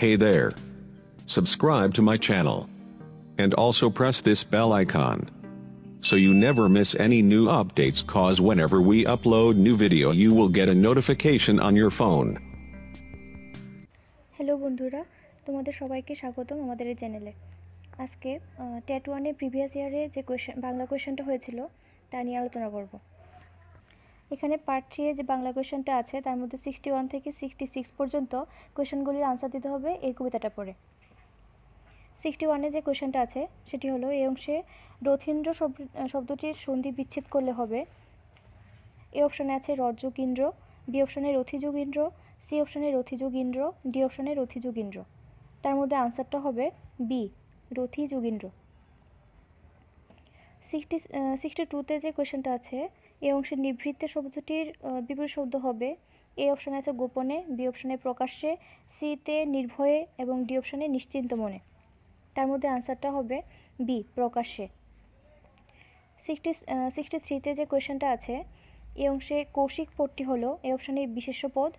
Hey there. Subscribe to my channel. And also press this bell icon. So you never miss any new updates cause whenever we upload new video you will get a notification on your phone. Hello বন্ধুরা তোমাদের সবাইকে স্বাগতম আমাদের এই চ্যানেলে আজকে TET ওয়ানের previous ইয়ারে যে কোয়েশ্চেন বাংলা কোয়েশ্চেনটা হয়েছিল তা নিয়ে আলোচনা করব এখানে পার্ট থ্রি যে বাংলা কোয়েশ্চেনটা আছে, তার মধ্যে সিক্সটি ওয়ান থেকে সিক্সটি সিক্স পর্যন্ত কোয়েশ্চেনগুলির আনসার দিতে হবে এই কবিতাটা পড়ে। সিক্সটি ওয়ানে যে কোয়েশ্চেনটা আছে, সেটি হলো এই অংশে রথীন্দ্র শব্দ- শব্দটির সন্ধি বিচ্ছেদ করলে হবে। এ অপশানে আছে রজ্জুক ইন্দ্র বি অপশানে রথিযুগ ইন্দ্র সি অপশানে রথিযুগ ইন্দ্র ডি অপশানে রথিযুগ ইন্দ্র তার মধ্যে আনসারটা হবে B Rathi Jogindra sixty sixty টুতে যে কোয়েশ্চেনটা আছে এই অংশে নিভৃত্তে শব্দটির বিপরীত শব্দ হবে। এ অপশানে আছে গোপনে, বি অপশানে প্রকাশ্যে সিতে নির্ভয়ে এবং ডি অপশানে নিশ্চিন্ত মনে। তার মধ্যে আনসারটা হবে বি, প্রকাশ্যে। সিক্সটি সিক্সটি থ্রিতে যে কোয়েশ্চেনটা আছে এই অংশে কৌশিক পদটি হলো এ অপশানে বিশেষ্য পদ,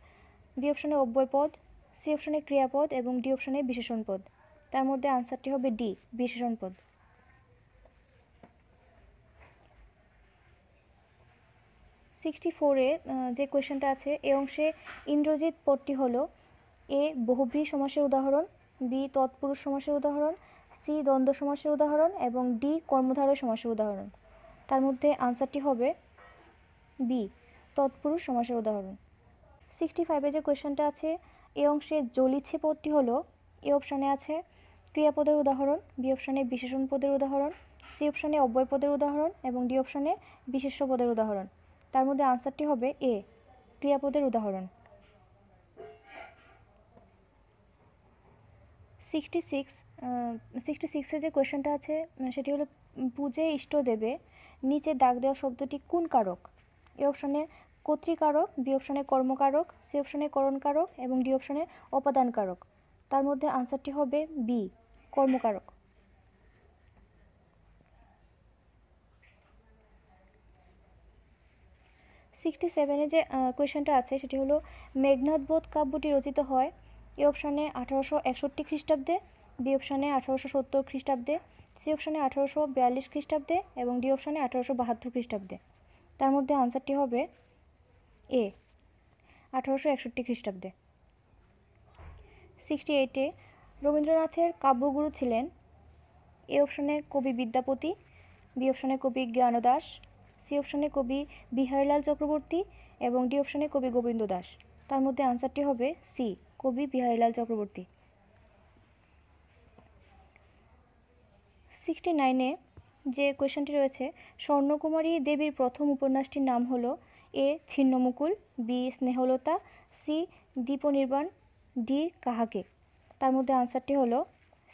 বি অপশানে অব্যয় পদ, সি অপশানে ক্রিয়াপদ এবং ডি অপশানে বিশেষণ পদ। তার মধ্যে আনসারটি হবে ডি, বিশেষণ পদ। সিক্সটি ফোরে যে কোয়েশ্চেনটা আছে, এ অংশে ইন্দ্রজিৎ পদটি হলো এ, বহুব্রী সমাসের উদাহরণ, বি, তৎপুরুষ সমাসের উদাহরণ, সি, দ্বন্দ্ব সমাসের উদাহরণ এবং ডি, কর্মধারয় সমাসের উদাহরণ। তার মধ্যে আনসারটি হবে বি তৎপুরুষ সমাসের উদাহরণ। সিক্সটি ফাইভে যে কোয়েশ্চেনটা আছে এই অংশে জ্বলিছে পদটি হলো, এ অপশানে আছে ক্রিয়াপদের উদাহরণ, বি অপশানে বিশেষণ পদের উদাহরণ, সি অপশানে অব্যয় পদের উদাহরণ এবং ডি অপশানে বিশেষ্য পদের উদাহরণ। তার মধ্যে আনসারটি হবে এ, ক্রিয়াপদের উদাহরণ। সিক্সটি সিক্স সিক্সটি সিক্সে যে কোয়েশ্চেনটা আছে, সেটি হলো পূজে ইষ্ট দেবে, নিচে দাগ দেওয়া শব্দটি কোন কারক? এ অপশানে কর্তৃকারক, বি অপশানে কর্মকারক, সি অপশানে করণকারক এবং ডি অপশানে উপাদান কারক তার মধ্যে আনসারটি হবে বি, কর্মকারক। সিক্সটি সেভেনে যে কোয়েশ্চেনটা আছে, সেটি হলো মেঘনাথ বোধ কাব্যটি রচিত হয় এ অপশানে আঠারোশো একষট্টি খ্রিস্টাব্দে, বি অপশানে আঠারোশো সত্তর খ্রিস্টাব্দে, সি অপশানে আঠারোশো বিয়াল্লিশ খ্রিস্টাব্দে এবং ডি অপশানে আঠারোশো বাহাত্তর খ্রিস্টাব্দে। তার মধ্যে আনসারটি হবে এ আঠারোশো একষট্টি খ্রিস্টাব্দে। সিক্সটি এইটে রবীন্দ্রনাথের কাব্যগুরু ছিলেন, এ অপশানে কবি বিদ্যাপতি, বি অপশানে কবি জ্ঞানদাস সি অপশানে কবি বিহারীলাল চক্রবর্তী এবং ডি অপশানে কবি গোবিন্দ দাস। তার মধ্যে আনসারটি হবে সি, কবি বিহারীলাল চক্রবর্তী। সিক্সটি নাইনে যে কোয়েশ্চেনটি রয়েছে, স্বর্ণকুমারী দেবীর প্রথম উপন্যাসটির নাম হলো A Chhinnamukul, B Snehalata, C Dipnirban, D Kahake. তার মধ্যে আনসারটি হলো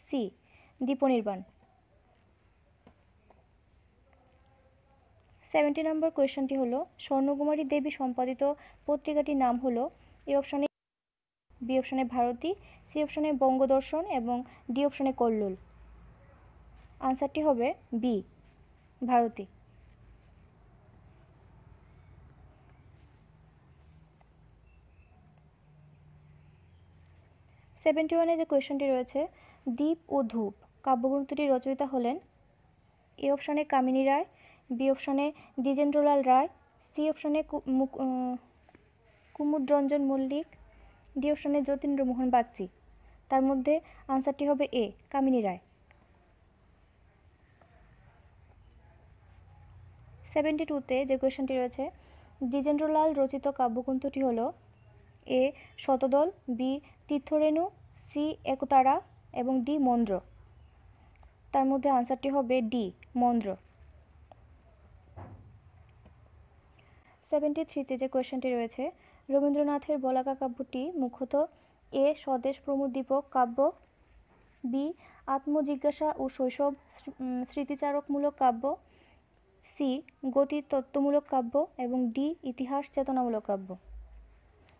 সি দীপনির্বাণ। সেভেন্টি নম্বর কোয়েশনটি হলো, স্বর্ণকুমারী দেবী সম্পাদিত পত্রিকাটির নাম হলো এ অপশানে বি অপশানে ভারতী, সি অপশানে বঙ্গদর্শন এবং ডি অপশানে কল্লোল। আনসারটি হবে বি ভারতী। সেভেন্টি ওয়ানে যে কোয়েশ্চেনটি রয়েছে, দ্বীপ ও ধূপ, কাব্যগ্রন্থটির রচয়িতা হলেন এ অপশানে কামিনী রায় বি অপশানে দ্বিজেন্দ্রলাল রায়, সি অপশানে কুমুদরঞ্জন মল্লিক, ডি অপশানে যতীন্দ্রমোহন বাগচি। তার মধ্যে আনসারটি হবে এ, কামিনী রায়। সেভেন্টি টুতে যে কোয়েশনটি রয়েছে, দ্বিজেন্দ্রলাল রচিত কাব্যগ্রন্থটি হল এ, শতদল, বি, তীর্থরেণু, সি, একতারা এবং ডি, মন্দ্র। তার মধ্যে আনসারটি হবে ডি, মন্দ্র। সেভেন্টি থ্রিতে যে কোয়েশ্চেনটি রয়েছে, রবীন্দ্রনাথের বলাকা কাব্যটি মুখ্যত এ স্বদেশ প্রমোদীপক কাব্য, বি আত্মজিজ্ঞাসা ও শৈশব স্মৃতিচারকমূলক কাব্য, সি গতি তত্ত্বমূলক কাব্য এবং ডি ইতিহাস চেতনামূলক কাব্য।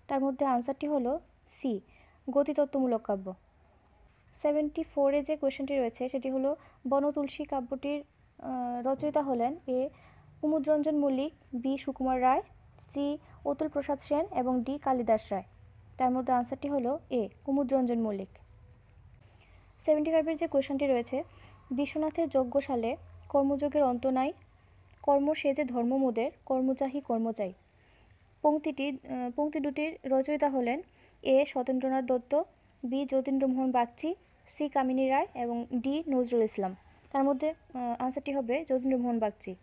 তার মধ্যে আনসারটি হলো সি গতিতত্ত্বমূলক কাব্য। সেভেন্টি ফোরে যে কোয়েশ্চেনটি রয়েছে, সেটি হলো বনতুলসী কাব্যটির রচয়িতা হলেন A Kumudranjan Mallik, B. Sukumar Ray, C. Atul Prasad Sen এবং ডি. কালিদাস রায়। তার মধ্যে আনসারটি হলো এ, কুমুদরঞ্জন মল্লিক। সেভেন্টি ফাইভের যে কোয়েশনটি রয়েছে, বিশ্বনাথের যজ্ঞশালে কর্মযোগের অন্ত নাই, কর্ম সে যে ধর্মমুদের কর্মচাহী কর্মচাই পংক্তিটি পংক্তি দুটির রচয়িতা হলেন A. Satyendranath Datta, B. Jatindramohan Bagchi, C. Kamini Ray এবং ডি. নজরুল ইসলাম। তার মধ্যে আনসারটি হবে যতীন্দ্রমোহন বাগচি।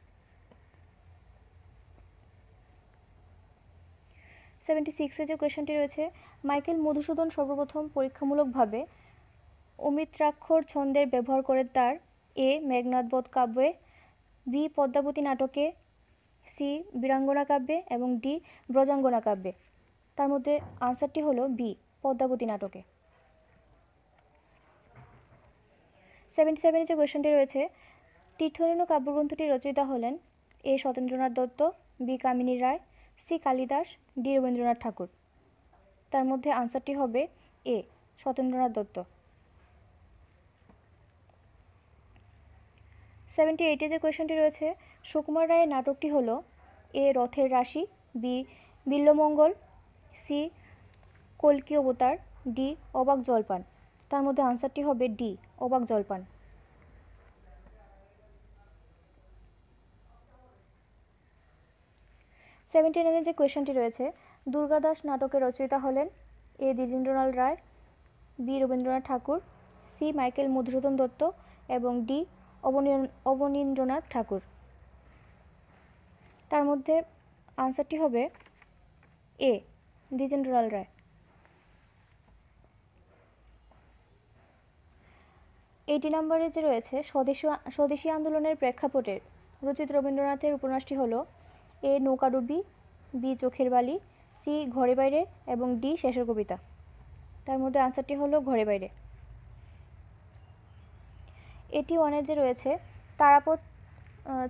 সেভেন্টি সিক্সে যে কোয়েশনটি রয়েছে, মাইকেল মধুসূদন সর্বপ্রথম পরীক্ষামূলকভাবে অমিত্রাক্ষর ছন্দের ব্যবহার করে তার এ. মেঘনাথবোধ কাব্যে, বি. পদ্মাবতী নাটকে, সি. বীরাঙ্গনা কাব্যে এবং ডি. ব্রজাঙ্গনা কাব্যে। তার মধ্যে আনসারটি হলো বি, পদ্মাবতী নাটকে। সেভেন্টি সেভেনে যে কোয়েশনটি রয়েছে তীর্থরেণু কাব্যগ্রন্থটি রচয়িতা হলেন A. Satyendranath Datta, B. Kamini Ray C Kalidas, D Rabindranath Tagore. তার মধ্যে আনসারটি হবে এ সতেন্দ্রনাথ দত্ত। সেভেন্টি এইটে যে কোয়েশনটি রয়েছে, সুকুমার রায়ের নাটকটি হল এ রথের রাশি, বি বিল্লমঙ্গল, সি কল্কি অবতার, ডি অবাক জলপান। তার মধ্যে আনসারটি হবে ডি, অবাক জলপান। সেভেন্টি নাইনে যে কোয়েশনটি রয়েছে দুর্গাদাস নাটকের রচয়িতা হলেন A Dwijendralal Ray, B Rabindranath Tagore, C Michael Madhusudan Dutt এবং ডি অবনীন্দ্রনাথ ঠাকুর। তার মধ্যে আনসারটি হবে এ, দ্বিজেন্দ্রলাল রায়। এইটি নম্বরে যে রয়েছে স্বদেশী স্বদেশী আন্দোলনের প্রেক্ষাপটের রচিত রবীন্দ্রনাথের উপন্যাসটি হলো এ নৌকাডুবি বি চোখের বালি, সি ঘরে বাইরে এবং ডি শেষের কবিতা। তার মধ্যে আনসারটি হলো ঘরে বাইরে। এটি ওয়ানের যে রয়েছে তারাপদ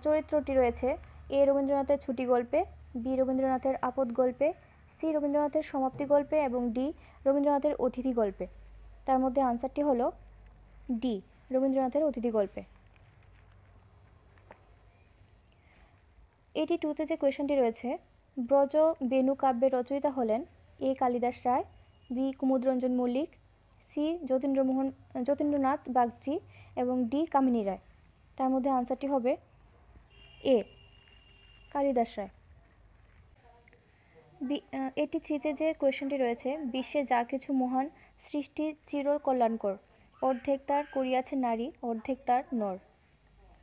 চরিত্রটি রয়েছে, এ রবীন্দ্রনাথের ছুটি গল্পে, বি রবীন্দ্রনাথের আপদ গল্পে, সি রবীন্দ্রনাথের সমাপ্তি গল্পে এবং ডি রবীন্দ্রনাথের অতিথি গল্পে। তার মধ্যে আনসারটি হলো ডি, রবীন্দ্রনাথের অতিথি গল্পে। এটি টুতে যে কোয়েশনটি রয়েছে, ব্রজ বেনু কাব্যের রচয়িতা হলেন A Kalidas Ray B Kumudranjan Mallik, C Jatindramohan, Jatindranath Bagchi এবং ডি কামিনী রায়। তার মধ্যে আনসারটি হবে এ কালিদাস রায়। এটি থ্রিতে যে কোয়েশনটি রয়েছে, বিশ্বে যা কিছু মহান সৃষ্টি চির কল্যাণকর, অর্ধেক তার করিয়াছে নারী, অর্ধেক তার নর।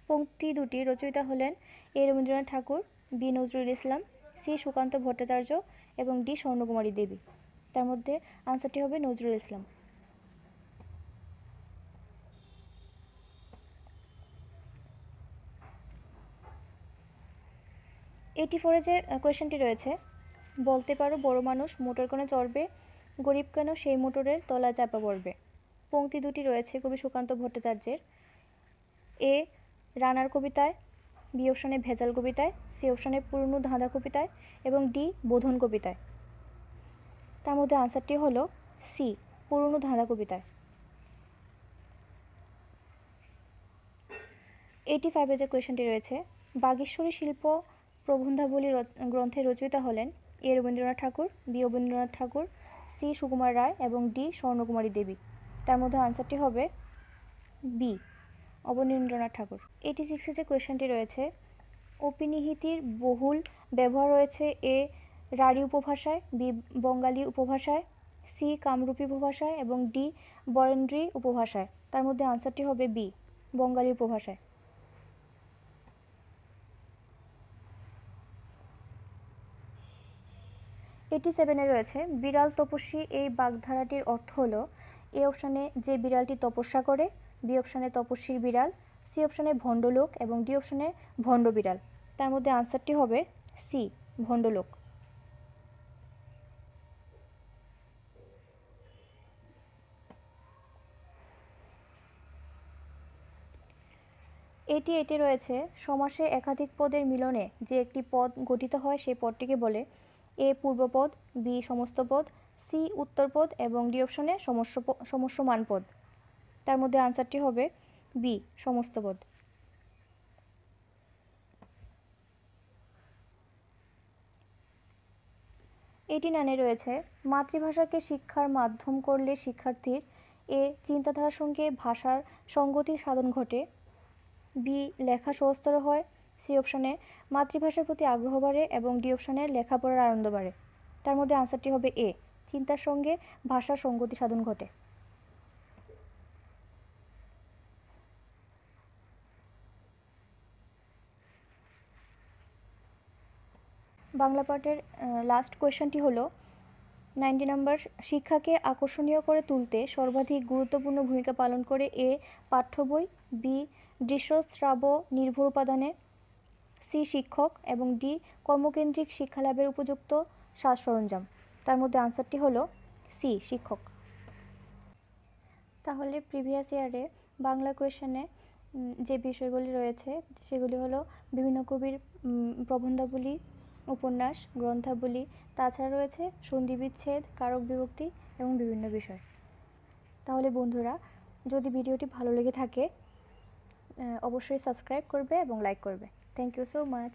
পঙ্ক্তি দুটি রচয়িতা হলেন A Rabindranath Tagore, B Nazrul Islam, C Sukanta Bhattacharya এবং ডি স্বর্ণকুমারী দেবী। তার মধ্যে আনসারটি হবে নজরুল ইসলাম। এইটি ফোরে যে কোয়েশনটি রয়েছে, বলতে পারো বড় মানুষ মোটর কেন চড়বে, গরিব কেন সেই মোটরের তলা চাপা পড়বে। পংক্তি দুটি রয়েছে কবি সুকান্ত ভট্টাচার্যের। এ, রানার কবিতায় বি অপশানে ভেজাল কবিতায়, সি অপশানে পুরনো ধাঁধা কবিতায় এবং ডি বোধন কবিতায়। তার মধ্যে আনসারটি হলো সি, পুরনো ধাঁধা কবিতায়। এইটি ফাইভে যে কোয়েশনটি রয়েছে, বাগেশ্বরী শিল্প প্রবন্ধাবলী গ্রন্থে রচয়িতা হলেন A Rabindranath Tagore, B Rabindranath Tagore, C Sukumar Ray এবং ডি স্বর্ণকুমারী দেবী। তার মধ্যে আনসারটি হবে বি। অবনীন্দ্রনাথ ঠাকুর। এইটি সিক্সে যে কোয়েশনটি রয়েছে, অপিনিহিতির বহুল ব্যবহার রয়েছে এ রাঢ়ী উপভাষায়, বি বঙ্গালী উপভাষায়, সি কামরূপী উপভাষায় এবং ডি বরেন্দ্রী উপভাষায়। তার মধ্যে আনসারটি হবে বি বঙ্গালী উপভাষায়। এইটি সেভেনে রয়েছে, বিড়াল তপস্বী এই বাগধারাটির অর্থ হলো, এ অপশানে যে বিড়ালটি তপস্যা করে বি অপশানে তপস্বীর বিড়াল, সি অপশানে ভণ্ডলোক এবং ডি অপশানে ভণ্ড বিড়াল। তার মধ্যে আনসারটি হবে সি, ভণ্ডলোক। এটি এটি রয়েছে, সমাসে একাধিক পদের মিলনে যে একটি পদ গঠিত হয় সেই পদটিকে বলে এ পূর্বপদ, বি সমস্ত পদ সি উত্তরপদ এবং ডি অপশনে সমস্য সমস্যমান পদ তার মধ্যে আনসারটি হবে বি সমস্ত পদ এটি নানে রয়েছে, মাতৃভাষাকে শিক্ষার মাধ্যম করলে শিক্ষার্থীর এ চিন্তাধারার সঙ্গে ভাষার সঙ্গতি সাধন ঘটে। বি, লেখা সহজতর হয়। সি, অপশানে মাতৃভাষার প্রতি আগ্রহ বাড়ে এবং ডি, অপশানে লেখাপড়ার আনন্দ বাড়ে। তার মধ্যে আনসারটি হবে এ, চিন্তার সঙ্গে ভাষার সঙ্গতি সাধন ঘটে। বাংলা পাঠের লাস্ট কোয়েশ্চেনটি হলো নাইনটি নাম্বার শিক্ষাকে আকর্ষণীয় করে তুলতে সর্বাধিক গুরুত্বপূর্ণ ভূমিকা পালন করে এ পাঠ্য বই বি দৃশ্য শ্রাব্য নির্ভর উপাদানে সি শিক্ষক এবং ডি কর্মকেন্দ্রিক শিক্ষালাভের উপযুক্ত সাজ সরঞ্জাম। তার মধ্যে আনসারটি হলো সি শিক্ষক। তাহলে প্রিভিয়াস ইয়ারে বাংলা কোয়েশনে যে বিষয়গুলি রয়েছে, সেগুলি হলো বিভিন্ন কবির প্রবন্ধাবলী উপন্যাস, গ্রন্থাবলী, তাছাড়া রয়েছে সন্ধিবিচ্ছেদ, কারক বিভক্তি এবং বিভিন্ন বিষয়। তাহলে বন্ধুরা, যদি ভিডিওটি ভালো লেগে থাকে অবশ্যই সাবস্ক্রাইব করবে এবং লাইক করবে। Thank you so much